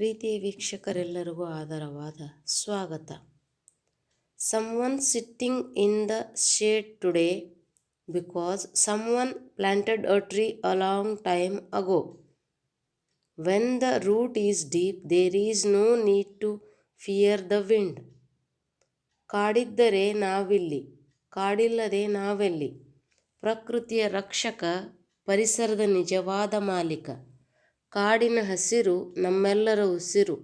ಪ್ರೀತಿಯ ವೀಕ್ಷಕರೆಲ್ಲರಿಗೂ ಆದರವಾದ ಸ್ವಾಗತ. Someone sitting in the shade today because someone planted a tree a long time ago when the root is deep there is no need to fear the wind ಕಾಡಿದ್ದರೆ ನಾವಿಲ್ಲಿ, ಕಾಡಿಲ್ಲದೆ ನಾವೆಲ್ಲಿ. ಪ್ರಕೃತಿಯ ರಕ್ಷಕ, ಪರಿಸರದ ನಿಜವಾದ ಮಾಲೀಕ. ಕಾಡಿನ ಹಸಿರು ನಮ್ಮೆಲ್ಲರ ಉಸಿರು.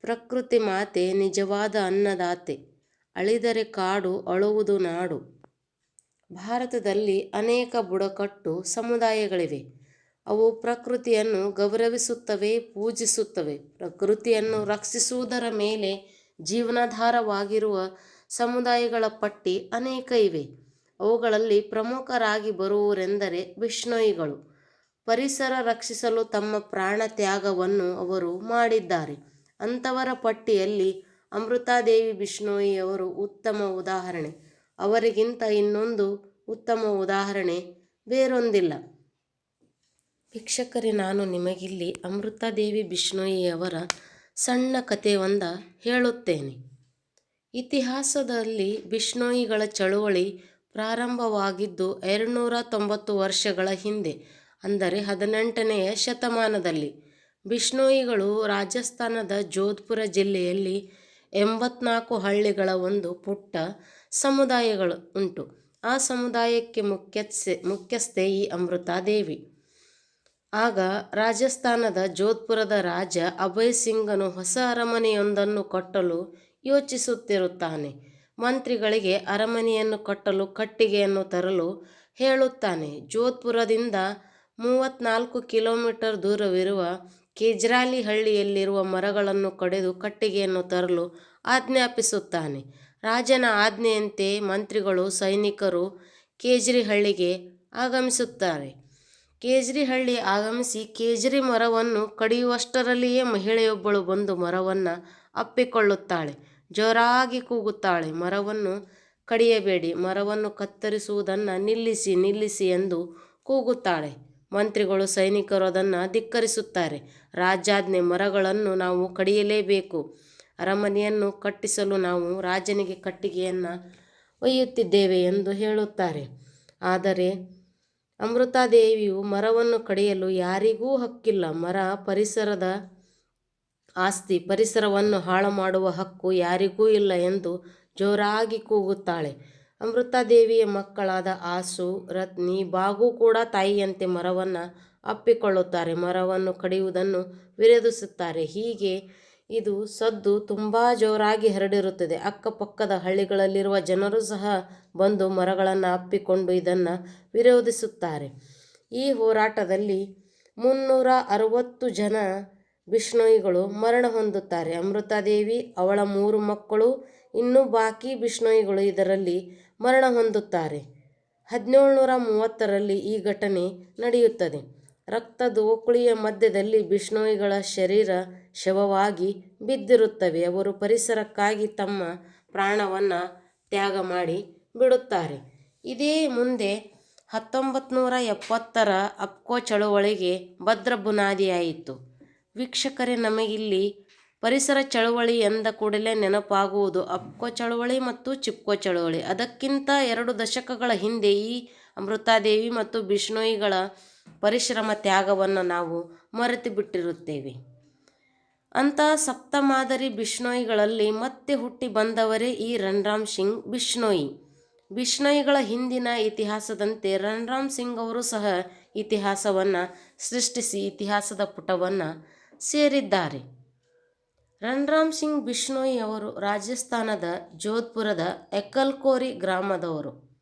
ಪ್ರಕೃತಿ ಮಾತೆ, ನಿಜವಾದ ಅನ್ನದಾತೆ, ಅಳಿದರೆ ಕಾಡು ಅಳುವುದು ನಾಡು. ಭಾರತದಲ್ಲಿ ಅನೇಕ ಬುಡಕಟ್ಟು ಸಮುದಾಯಗಳಿವೆ. ಅವು ಪ್ರಕೃತಿಯನ್ನು ಗೌರವಿಸುತ್ತವೆ, ಪೂಜಿಸುತ್ತವೆ. ಪ್ರಕೃತಿಯನ್ನು ರಕ್ಷಿಸುವುದರ ಮೇಲೆ ಜೀವನಾಧಾರವಾಗಿರುವ ಸಮುದಾಯಗಳ ಪಟ್ಟಿ ಅನೇಕ ಇವೆ. ಅವುಗಳಲ್ಲಿ ಪ್ರಮುಖರಾಗಿ ಬರುವರೆಂದರೆ ಬಿಷ್ಣೋಯಿಗಳು ಪರಿಸರ ರಕ್ಷಿಸಲು ತಮ್ಮ ಪ್ರಾಣ ತ್ಯಾಗವನ್ನು ಅವರು ಮಾಡಿದ್ದಾರೆ. ಅಂಥವರ ಪಟ್ಟಿಯಲ್ಲಿ ಅಮೃತಾದೇವಿ ಬಿಷ್ಣೋಯಿಯವರು ಉತ್ತಮ ಉದಾಹರಣೆ. ಅವರಿಗಿಂತ ಇನ್ನೊಂದು ಉತ್ತಮ ಉದಾಹರಣೆ ಬೇರೊಂದಿಲ್ಲ. ವೀಕ್ಷಕರೇ ನಾನು ನಿಮಗಿಲ್ಲಿ ಅಮೃತಾದೇವಿ ಬಿಷ್ಣೋಯಿಯವರ ಸಣ್ಣ ಕಥೆಯೊಂದ ಹೇಳುತ್ತೇನೆ. ಇತಿಹಾಸದಲ್ಲಿ ಬಿಷ್ಣೋಯಿಗಳ ಚಳುವಳಿ ಪ್ರಾರಂಭವಾಗಿದ್ದು ಎರಡುನೂರ ತೊಂಬತ್ತು ವರ್ಷಗಳ ಹಿಂದೆ. ಅಂದರೆ ಹದಿನೆಂಟನೆಯ ಶತಮಾನದಲ್ಲಿ. ಬಿಷ್ಣೋಯಿಗಳು ರಾಜಸ್ಥಾನದ ಜೋಧ್ಪುರ ಜಿಲ್ಲೆಯಲ್ಲಿ ಎಂಬತ್ನಾಲ್ಕು ಹಳ್ಳಿಗಳ ಒಂದು ಪುಟ್ಟ ಸಮುದಾಯಗಳು ಉಂಟು. ಆ ಸಮುದಾಯಕ್ಕೆ ಮುಖ್ಯಸ್ಥೆ ಮುಖ್ಯಸ್ಥೆ ಈ ಅಮೃತಾದೇವಿ ಆಗ ರಾಜಸ್ಥಾನದ ಜೋಧ್ಪುರದ ರಾಜ ಅಭಯ್ ಸಿಂಗನು ಹೊಸ ಅರಮನೆಯೊಂದನ್ನು ಕಟ್ಟಲು ಯೋಚಿಸುತ್ತಿರುತ್ತಾನೆ. ಮಂತ್ರಿಗಳಿಗೆ ಅರಮನೆಯನ್ನು ಕಟ್ಟಲು ಕಟ್ಟಿಗೆಯನ್ನು ತರಲು ಹೇಳುತ್ತಾನೆ. ಜೋಧ್ಪುರದಿಂದ ಮೂವತ್ತ್ನಾಲ್ಕು ಕಿಲೋಮೀಟರ್ ದೂರವಿರುವ ಕೇಜ್ರಾಲಿ ಹಳ್ಳಿಯಲ್ಲಿರುವ ಮರಗಳನ್ನು ಕಡಿದು ಕಟ್ಟಿಗೆಯನ್ನು ತರಲು ಆಜ್ಞಾಪಿಸುತ್ತಾನೆ. ರಾಜನ ಆಜ್ಞೆಯಂತೆ ಮಂತ್ರಿಗಳು, ಸೈನಿಕರು ಕೇಜ್ರಿಹಳ್ಳಿಗೆ ಆಗಮಿಸುತ್ತಾರೆ. ಕೇಜ್ರಿಹಳ್ಳಿ ಆಗಮಿಸಿ ಕೇಜ್ರಿ ಮರವನ್ನು ಕಡಿಯುವಷ್ಟರಲ್ಲಿಯೇ ಮಹಿಳೆಯೊಬ್ಬಳು ಬಂದು ಮರವನ್ನು ಅಪ್ಪಿಕೊಳ್ಳುತ್ತಾಳೆ. ಜೋರಾಗಿ ಕೂಗುತ್ತಾಳೆ. ಮರವನ್ನು ಕಡಿಯಬೇಡಿ. ಮರವನ್ನು ಕತ್ತರಿಸುವುದನ್ನು ನಿಲ್ಲಿಸಿ ನಿಲ್ಲಿಸಿ ಎಂದು ಕೂಗುತ್ತಾಳೆ. ಮಂತ್ರಿಗಳು, ಸೈನಿಕರು ಅದನ್ನು ಧಿಕ್ಕರಿಸುತ್ತಾರೆ. ರಾಜಾಜ್ಞೆ ಮರಗಳನ್ನು ನಾವು ಕಡಿಯಲೇಬೇಕು. ಅರಮನೆಯನ್ನು ಕಟ್ಟಿಸಲು ನಾವು ರಾಜನಿಗೆ ಕಟ್ಟಿಗೆಯನ್ನು ಒಯ್ಯುತ್ತಿದ್ದೇವೆ ಎಂದು ಹೇಳುತ್ತಾರೆ. ಆದರೆ ಅಮೃತಾದೇವಿಯು ಮರವನ್ನು ಕಡಿಯಲು ಯಾರಿಗೂ ಹಕ್ಕಿಲ್ಲ. ಮರ ಪರಿಸರದ ಆಸ್ತಿ, ಪರಿಸರವನ್ನು ಹಾಳು ಮಾಡುವ ಹಕ್ಕು ಯಾರಿಗೂ ಇಲ್ಲ ಎಂದು ಜೋರಾಗಿ ಕೂಗುತ್ತಾಳೆ. ಅಮೃತಾದೇವಿಯ ಮಕ್ಕಳಾದ ಆಸು, ರತ್ನಿ, ಬಾಗು ಕೂಡ ತಾಯಿಯಂತೆ ಮರವನ್ನು ಅಪ್ಪಿಕೊಳ್ಳುತ್ತಾರೆ. ಮರವನ್ನು ಕಡಿಯುವುದನ್ನು ವಿರೋಧಿಸುತ್ತಾರೆ. ಹೀಗೆ ಇದು ಸದ್ದು ತುಂಬ ಜೋರಾಗಿ ಹರಡಿರುತ್ತದೆ. ಅಕ್ಕಪಕ್ಕದ ಹಳ್ಳಿಗಳಲ್ಲಿರುವ ಜನರು ಸಹ ಬಂದು ಮರಗಳನ್ನು ಅಪ್ಪಿಕೊಂಡು ಇದನ್ನು ವಿರೋಧಿಸುತ್ತಾರೆ. ಈ ಹೋರಾಟದಲ್ಲಿ ಮುನ್ನೂರ ಅರವತ್ತು ಜನ ಬಿಷ್ಣೋಯಿಗಳು ಮರಣ ಹೊಂದುತ್ತಾರೆ. ಅಮೃತಾದೇವಿ, ಅವಳ ಮೂರು ಮಕ್ಕಳು, ಇನ್ನೂ ಬಾಕಿ ಬಿಷ್ಣೋಯಿಗಳು ಇದರಲ್ಲಿ ಮರಣ ಹೊಂದುತ್ತಾರೆ. ಹದಿನೇಳುನೂರ ಮೂವತ್ತರಲ್ಲಿ ಈ ಘಟನೆ ನಡೆಯುತ್ತದೆ. ರಕ್ತದೋಕುಳಿಯ ಮಧ್ಯದಲ್ಲಿ ಬಿಷ್ಣೋಯಿಗಳ ಶರೀರ ಶವವಾಗಿ ಬಿದ್ದಿರುತ್ತವೆ. ಅವರು ಪರಿಸರಕ್ಕಾಗಿ ತಮ್ಮ ಪ್ರಾಣವನ್ನು ತ್ಯಾಗ ಮಾಡಿ ಬಿಡುತ್ತಾರೆ. ಇದೇ ಮುಂದೆ ಹತ್ತೊಂಬತ್ತು ನೂರ ಎಪ್ಪತ್ತರ ಅಪ್ಕೋ ಚಳುವಳಿಗೆ ಭದ್ರ ಬುನಾದಿಯಾಯಿತು ವೀಕ್ಷಕರೇ, ನಮಗಿಲ್ಲಿ ಪರಿಸರ ಚಳುವಳಿ ಎಂದ ಕೂಡಲೇ ನೆನಪಾಗುವುದು. ಅಪ್ಕೋ ಚಳುವಳಿ ಮತ್ತು ಚಿಪ್ಕೋ ಚಳುವಳಿ. ಅದಕ್ಕಿಂತ ಎರಡು ದಶಕಗಳ ಹಿಂದೆ ಈ ಅಮೃತಾದೇವಿ ಮತ್ತು ಬಿಷ್ಣೋಯಿಗಳ ಪರಿಶ್ರಮ ತ್ಯಾಗವನ್ನು ನಾವು ಮರೆತು ಬಿಟ್ಟಿರುತ್ತೇವೆ. ಸಪ್ತ ಮಾದರಿ ಬಿಷ್ಣೋಯಿಗಳಲ್ಲಿ ಮತ್ತೆ ಹುಟ್ಟಿ ಬಂದವರೇ ಈ ರಣರಾಮ್ ಸಿಂಗ್ ಬಿಷ್ಣೋಯಿ. ಬಿಷ್ಣೋಯಿಗಳ ಹಿಂದಿನ ಇತಿಹಾಸದಂತೆ ರಣರಾಮ್ ಸಿಂಗ್ ಅವರು ಸಹ ಇತಿಹಾಸವನ್ನು ಸೃಷ್ಟಿಸಿ ಇತಿಹಾಸದ ಪುಟವನ್ನು ಸೇರಿದ್ದಾರೆ. ರಣರಾಮ್ ಸಿಂಗ್ ಬಿಷ್ಣೋಯಿ ಅವರು ರಾಜಸ್ಥಾನದ ಜೋಧ್ಪುರದ ಎಕ್ಕಲ್ಕೋರಿ ಗ್ರಾಮದವರು.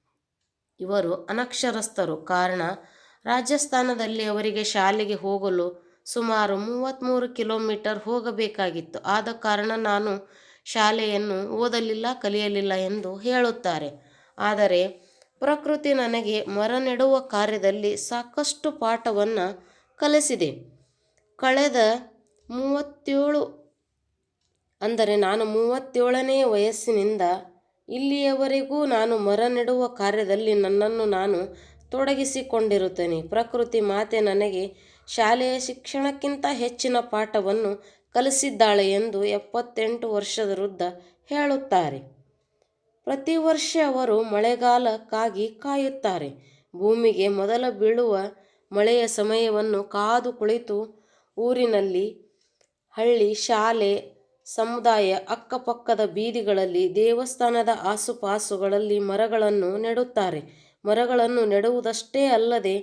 ಇವರು ಅನಕ್ಷರಸ್ಥರು. ಕಾರಣ, ರಾಜಸ್ಥಾನದಲ್ಲಿ ಅವರಿಗೆ ಶಾಲೆಗೆ ಹೋಗಲು ಸುಮಾರು ಮೂವತ್ತ್ಮೂರು ಕಿಲೋಮೀಟರ್ ಹೋಗಬೇಕಾಗಿತ್ತು. ಆದ ಕಾರಣ ನಾನು ಶಾಲೆಯನ್ನು ಓದಲಿಲ್ಲ, ಕಲಿಯಲಿಲ್ಲ ಎಂದು ಹೇಳುತ್ತಾರೆ. ಆದರೆ, ಪ್ರಕೃತಿ ನನಗೆ ಮರ ನೆಡುವ ಕಾರ್ಯದಲ್ಲಿ ಸಾಕಷ್ಟು ಪಾಠವನ್ನು ಕಲಿಸಿದೆ. ಕಳೆದ ಮೂವತ್ತೇಳು ಅಂದರೆ ನಾನು ಮೂವತ್ತೇಳನೇ ವಯಸ್ಸಿನಿಂದ ಇಲ್ಲಿಯವರೆಗೂ ನಾನು ಮರ ನೆಡುವ ಕಾರ್ಯದಲ್ಲಿ ನನ್ನನ್ನು ನಾನು ತೊಡಗಿಸಿಕೊಂಡಿರುತ್ತೇನೆ ಪ್ರಕೃತಿ ಮಾತೆ ನನಗೆ ಶಾಲೆಯ ಶಿಕ್ಷಣಕ್ಕಿಂತ ಹೆಚ್ಚಿನ ಪಾಠವನ್ನು ಕಲಿಸಿದ್ದಾಳೆ ಎಂದು ಎಪ್ಪತ್ತೆಂಟು ವರ್ಷದ ವೃದ್ಧ ಹೇಳುತ್ತಾರೆ. ಪ್ರತಿ ವರ್ಷ ಅವರು ಮಳೆಗಾಲಕ್ಕಾಗಿ ಕಾಯುತ್ತಾರೆ. ಭೂಮಿಗೆ ಮೊದಲ ಬೀಳುವ ಮಳೆಯ ಸಮಯವನ್ನು ಕಾದು ಕುಳಿತು ಊರಿನಲ್ಲಿ ಹಳ್ಳಿ, ಶಾಲೆ, ಸಮುದಾಯ, ಅಕ್ಕಪಕ್ಕದ ಬೀದಿಗಳಲ್ಲಿ, ದೇವಸ್ಥಾನದ ಆಸುಪಾಸುಗಳಲ್ಲಿ ಮರಗಳನ್ನು ನೆಡುತ್ತಾರೆ. ಮರಗಳನ್ನು ನೆಡುವುದಷ್ಟೇ ಅಲ್ಲದೆ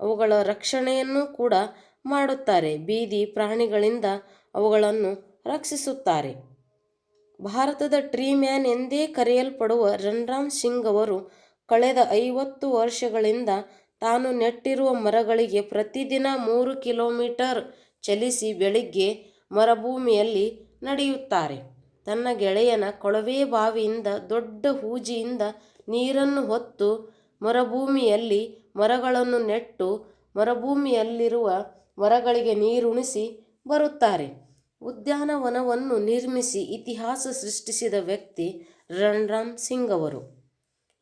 ಅವುಗಳ ರಕ್ಷಣೆಯನ್ನು ಕೂಡ ಮಾಡುತ್ತಾರೆ. ಬೀದಿ ಪ್ರಾಣಿಗಳಿಂದ ಅವುಗಳನ್ನು ರಕ್ಷಿಸುತ್ತಾರೆ. ಭಾರತದ ಟ್ರೀ ಮ್ಯಾನ್ ಎಂದೇ ಕರೆಯಲ್ಪಡುವ ರಣರಾಮ್ ಸಿಂಗ್ ಅವರು ಕಳೆದ ಐವತ್ತು ವರ್ಷಗಳಿಂದ ತಾನು ನೆಟ್ಟಿರುವ ಮರಗಳಿಗೆ ಪ್ರತಿದಿನ ಮೂರು ಕಿಲೋಮೀಟರ್ ಚಲಿಸಿ ಬೆಳಿಗ್ಗೆ ಮರುಭೂಮಿಯಲ್ಲಿ ನಡೆಯುತ್ತಾರೆ. ತನ್ನ ಗೆಳೆಯನ ಕೊಳವೆ ಬಾವಿಯಿಂದ ದೊಡ್ಡ ಹೂಜಿಯಿಂದ ನೀರನ್ನು ಹೊತ್ತು ಮರುಭೂಮಿಯಲ್ಲಿ ಮರಗಳನ್ನು ನೆಟ್ಟು ಮರುಭೂಮಿಯಲ್ಲಿರುವ ಮರಗಳಿಗೆ ನೀರುಣಿಸಿ ಬರುತ್ತಾರೆ. ಉದ್ಯಾನವನವನ್ನು ನಿರ್ಮಿಸಿ ಇತಿಹಾಸ ಸೃಷ್ಟಿಸಿದ ವ್ಯಕ್ತಿ ರಣರಾಮ್ ಸಿಂಗ್ ಅವರು.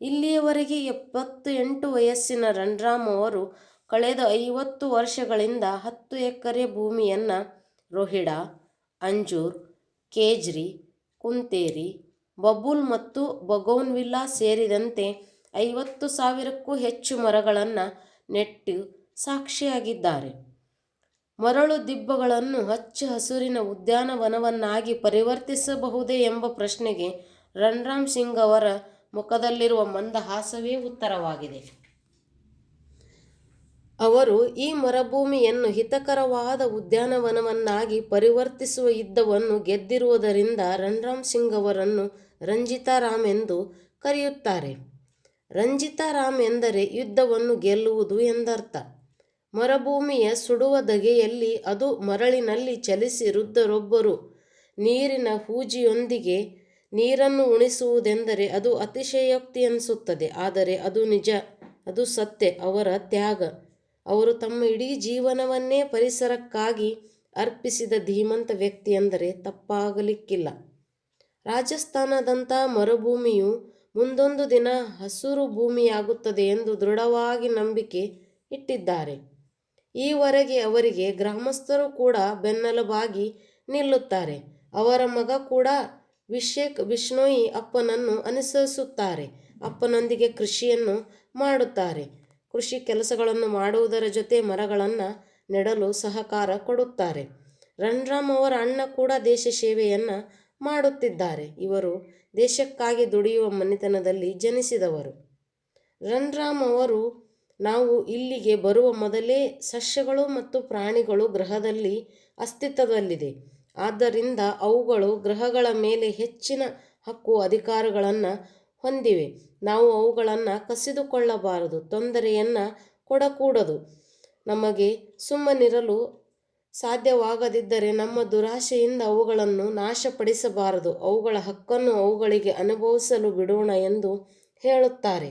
ಇಲ್ಲಿಯವರೆಗೆ ಎಪ್ಪತ್ತು ಎಂಟು ವಯಸ್ಸಿನ ರಣರಾಮ್ ಅವರು ಕಳೆದ ಐವತ್ತು ವರ್ಷಗಳಿಂದ ಹತ್ತು ಎಕರೆ ಭೂಮಿಯನ್ನು ರೋಹಿಡಾ ಅಂಜೂರ, ಖೇಜ್ರಿ, ಕುಂತೇರಿ, ಬಬೂಲ್ ಮತ್ತು ಬೋಗನ್ವಿಲ್ಲಾ ಸೇರಿದಂತೆ ಐವತ್ತು ಸಾವಿರಕ್ಕೂ ಹೆಚ್ಚು ಮರಗಳನ್ನು ನೆಟ್ಟು ಸಾಕ್ಷಿಯಾಗಿದ್ದಾರೆ. ಮರಳು ದಿಬ್ಬಗಳನ್ನು ಹಚ್ಚ ಹಸುರಿನ ಉದ್ಯಾನವನವನ್ನಾಗಿ ಪರಿವರ್ತಿಸಬಹುದೇ ಎಂಬ ಪ್ರಶ್ನೆಗೆ ರಣರಾಮ್ ಸಿಂಗ್ ಅವರ ಮುಖದಲ್ಲಿರುವ ಮಂದಹಾಸವೇ ಉತ್ತರವಾಗಿದೆ. ಅವರು ಈ ಮರುಭೂಮಿಯನ್ನು ಹಿತಕರವಾದ ಉದ್ಯಾನವನವನ್ನಾಗಿ ಪರಿವರ್ತಿಸುವ ಯುದ್ಧವನ್ನು ಗೆದ್ದಿರುವುದರಿಂದ ರಣರಾಮ್ ಸಿಂಗ್ ಅವರನ್ನು ರಂಜಿತಾ ರಾಮ್ ಎಂದು ಕರೆಯುತ್ತಾರೆ. ರಂಜಿತಾ ರಾಮ್ ಎಂದರೆ ಯುದ್ಧವನ್ನು ಗೆಲ್ಲುವುದು ಎಂದರ್ಥ. ಮರುಭೂಮಿಯ ಸುಡುವ ಧಗೆಯಲ್ಲಿ ಅದು ಮರಳಿನಲ್ಲಿ ಚಲಿಸಿ ವೃದ್ಧರೊಬ್ಬರು ನೀರಿನ ಹೂಜಿಯೊಂದಿಗೆ ನೀರನ್ನು ಉಣಿಸುವುದೆಂದರೆ ಅದು ಅತಿಶಯೋಕ್ತಿ ಅನಿಸುತ್ತದೆ ಆದರೆ ಅದು ನಿಜ, ಅದು ಸತ್ಯ. ಅವರ ತ್ಯಾಗ, ಅವರು ತಮ್ಮ ಇಡೀ ಜೀವನವನ್ನೇ ಪರಿಸರಕ್ಕಾಗಿ ಅರ್ಪಿಸಿದ ಧೀಮಂತ ವ್ಯಕ್ತಿ ಎಂದರೆ ತಪ್ಪಾಗಲಿಕ್ಕಿಲ್ಲ. ರಾಜಸ್ಥಾನದಂಥ ಮರುಭೂಮಿಯು ಮುಂದೊಂದು ದಿನ ಹಸುರು ಭೂಮಿಯಾಗುತ್ತದೆ ಎಂದು ದೃಢವಾಗಿ ನಂಬಿಕೆ ಇಟ್ಟಿದ್ದಾರೆ. ಈವರೆಗೆ ಅವರಿಗೆ ಗ್ರಾಮಸ್ಥರು ಕೂಡ ಬೆನ್ನೆಲುಬಾಗಿ ನಿಲ್ಲುತ್ತಾರೆ. ಅವರ ಮಗ ಕೂಡ ಅಭಿಷೇಕ್ ವಿಷ್ಣೋಯಿ ಅಪ್ಪನನ್ನು ಅನುಸರಿಸುತ್ತಾರೆ. ಅಪ್ಪನೊಂದಿಗೆ ಕೃಷಿಯನ್ನು ಮಾಡುತ್ತಾರೆ. ಕೃಷಿ ಕೆಲಸಗಳನ್ನು ಮಾಡುವುದರ ಜೊತೆ ಮರಗಳನ್ನು ನೆಡಲು ಸಹಕಾರ ಕೊಡುತ್ತಾರೆ. ರಣರಾಮ್ ಅವರ ಅಣ್ಣ ಕೂಡ ದೇಶ ಸೇವೆಯನ್ನು ಮಾಡುತ್ತಿದ್ದಾರೆ. ಇವರು ದೇಶಕ್ಕಾಗಿ ದುಡಿಯುವ ಮನೆತನದಲ್ಲಿ ಜನಿಸಿದವರು. ರಣರಾಮ್ ಅವರು ನಾವು ಇಲ್ಲಿಗೆ ಬರುವ ಮೊದಲೇ ಸಸ್ಯಗಳು ಮತ್ತು ಪ್ರಾಣಿಗಳು ಗ್ರಹದಲ್ಲಿ ಅಸ್ತಿತ್ವದಲ್ಲಿದೆ. ಆದ್ದರಿಂದ ಅವುಗಳು ಗ್ರಹಗಳ ಮೇಲೆ ಹೆಚ್ಚಿನ ಹಕ್ಕು ಅಧಿಕಾರಗಳನ್ನು ಹೊಂದಿವೆ. ನಾವು ಅವುಗಳನ್ನು ಕಸಿದುಕೊಳ್ಳಬಾರದು, ತೊಂದರೆಯನ್ನು ಕೊಡಕೂಡದು. ನಮಗೆ ಸುಮ್ಮನಿರಲು ಸಾಧ್ಯವಾಗದಿದ್ದರೆ ನಮ್ಮ ದುರಾಶೆಯಿಂದ ಅವುಗಳನ್ನು ನಾಶಪಡಿಸಬಾರದು. ಅವುಗಳ ಹಕ್ಕನ್ನು ಅವುಗಳಿಗೆ ಅನುಭವಿಸಲು ಬಿಡೋಣ ಎಂದು ಹೇಳುತ್ತಾರೆ.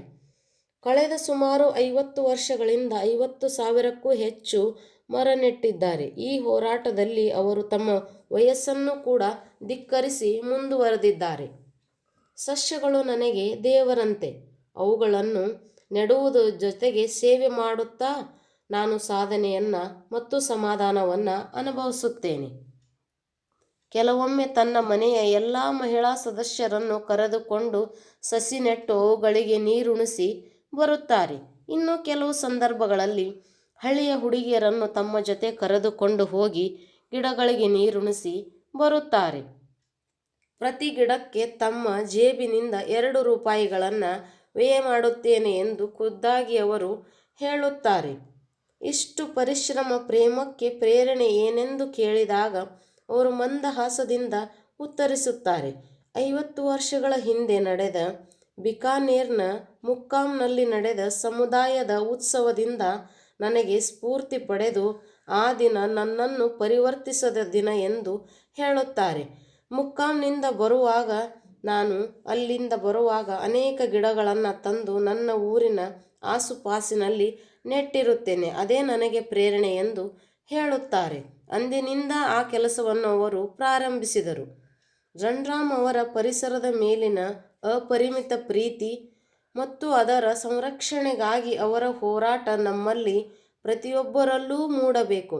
ಕಳೆದ ಸುಮಾರು ಐವತ್ತು ವರ್ಷಗಳಿಂದ ಐವತ್ತು ಸಾವಿರಕ್ಕೂ ಹೆಚ್ಚು ಮರ ನೆಟ್ಟಿದ್ದಾರೆ. ಈ ಹೋರಾಟದಲ್ಲಿ ಅವರು ತಮ್ಮ ವಯಸ್ಸನ್ನು ಕೂಡ ಧಿಕ್ಕರಿಸಿ ಮುಂದುವರೆದಿದ್ದಾರೆ. ಸಸ್ಯಗಳು ನನಗೆ ದೇವರಂತೆ. ಅವುಗಳನ್ನು ನೆಡುವುದರ ಜೊತೆಗೆ ಸೇವೆ ಮಾಡುತ್ತಾ ನಾನು ಸಾಧನೆಯನ್ನು ಮತ್ತು ಸಮಾಧಾನವನ್ನು ಅನುಭವಿಸುತ್ತೇನೆ. ಕೆಲವೊಮ್ಮೆ ತನ್ನ ಮನೆಯ ಎಲ್ಲ ಮಹಿಳಾ ಸದಸ್ಯರನ್ನು ಕರೆದುಕೊಂಡು ಸಸಿ ನೆಟ್ಟು ಅವುಗಳಿಗೆ ನೀರುಣಿಸಿ ಬರುತ್ತಾರೆ. ಇನ್ನು ಕೆಲವು ಸಂದರ್ಭಗಳಲ್ಲಿ ಹಳ್ಳಿಯ ಹುಡುಗಿಯರನ್ನು ತಮ್ಮ ಜೊತೆ ಕರೆದುಕೊಂಡು ಹೋಗಿ ಗಿಡಗಳಿಗೆ ನೀರುಣಿಸಿ ಬರುತ್ತಾರೆ. ಪ್ರತಿ ಗಿಡಕ್ಕೆ ತಮ್ಮ ಜೇಬಿನಿಂದ ಎರಡು ರೂಪಾಯಿಗಳನ್ನು ವ್ಯಯ ಮಾಡುತ್ತೇನೆ ಎಂದು ಖುದ್ದಾಗಿ ಅವರು ಹೇಳುತ್ತಾರೆ. ಇಷ್ಟು ಪರಿಶ್ರಮ, ಪ್ರೇಮಕ್ಕೆ ಪ್ರೇರಣೆ ಏನೆಂದು ಕೇಳಿದಾಗ ಅವರು ಮಂದಹಾಸದಿಂದ ಉತ್ತರಿಸುತ್ತಾರೆ. ಐವತ್ತು ವರ್ಷಗಳ ಹಿಂದೆ ನಡೆದ ಬಿಕಾನೇರ್ನ ಮುಕ್ಕಾಂನಲ್ಲಿ ನಡೆದ ಸಮುದಾಯದ ಉತ್ಸವದಿಂದ ನನಗೆ ಸ್ಫೂರ್ತಿ ಪಡೆದು ಆ ದಿನ ನನ್ನನ್ನು ಪರಿವರ್ತಿಸದ ದಿನ ಎಂದು ಹೇಳುತ್ತಾರೆ. ಮುಕ್ಕಾಂನಿಂದ ಬರುವಾಗ ನಾನು ಅಲ್ಲಿಂದ ಬರುವಾಗ ಅನೇಕ ಗಿಡಗಳನ್ನು ತಂದು ನನ್ನ ಊರಿನ ಆಸುಪಾಸಿನಲ್ಲಿ ನೆಟ್ಟಿರುತ್ತೇನೆ. ಅದೇ ನನಗೆ ಪ್ರೇರಣೆ ಎಂದು ಹೇಳುತ್ತಾರೆ. ಅಂದಿನಿಂದ ಆ ಕೆಲಸವನ್ನು ಅವರು ಪ್ರಾರಂಭಿಸಿದರು. ರಣರಾಮ್ ಅವರ ಪರಿಸರದ ಮೇಲಿನ ಅಪರಿಮಿತ ಪ್ರೀತಿ ಮತ್ತು ಅದರ ಸಂರಕ್ಷಣೆಗಾಗಿ ಅವರ ಹೋರಾಟ ನಮ್ಮಲ್ಲಿ ಪ್ರತಿಯೊಬ್ಬರಲ್ಲೂ ಮೂಡಬೇಕು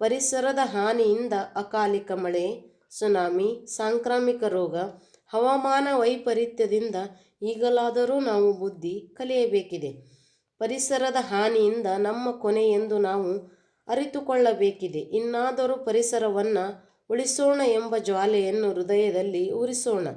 ಪರಿಸರದ ಹಾನಿಯಿಂದ ಅಕಾಲಿಕ ಮಳೆ ಸುನಾಮಿ, ಸಾಂಕ್ರಾಮಿಕ ರೋಗ, ಹವಾಮಾನ ವೈಪರೀತ್ಯದಿಂದ ಈಗಲಾದರೂ ನಾವು ಬುದ್ಧಿ ಕಲಿಯಬೇಕಿದೆ. ಪರಿಸರದ ಹಾನಿಯಿಂದ ನಮ್ಮ ಕೊನೆ ಎಂದು ನಾವು ಅರಿತುಕೊಳ್ಳಬೇಕಿದೆ. ಇನ್ನಾದರೂ ಪರಿಸರವನ್ನು ಉಳಿಸೋಣ ಎಂಬ ಜ್ವಾಲೆಯನ್ನು ಹೃದಯದಲ್ಲಿ ಉರಿಸೋಣ.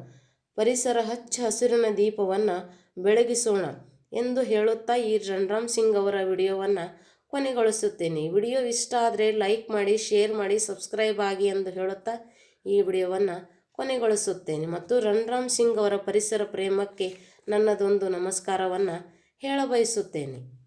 ಪರಿಸರ ಹಚ್ಚ ಹಸಿರಿನ ದೀಪವನ್ನು ಬೆಳಗಿಸೋಣ ಎಂದು ಹೇಳುತ್ತಾ ಈ ರಣರಾಮ್ ಸಿಂಗ್ ಅವರ ವಿಡಿಯೋವನ್ನು ಕೊನೆಗೊಳಿಸುತ್ತೇನೆ. ವಿಡಿಯೋ ಇಷ್ಟ ಆದರೆ ಲೈಕ್ ಮಾಡಿ, ಶೇರ್ ಮಾಡಿ, ಸಬ್ಸ್ಕ್ರೈಬ್ ಆಗಿ ಎಂದು ಹೇಳುತ್ತಾ ಈ ವಿಡಿಯೋವನ್ನು ಕೊನೆಗೊಳಿಸುತ್ತೇನೆ. ಮತ್ತು ರಣರಾಮ್ ಸಿಂಗ್ ಅವರ ಪರಿಸರ ಪ್ರೇಮಕ್ಕೆ ನನ್ನದೊಂದು ನಮಸ್ಕಾರವನ್ನು ಹೇಳಬಯಸುತ್ತೇನೆ.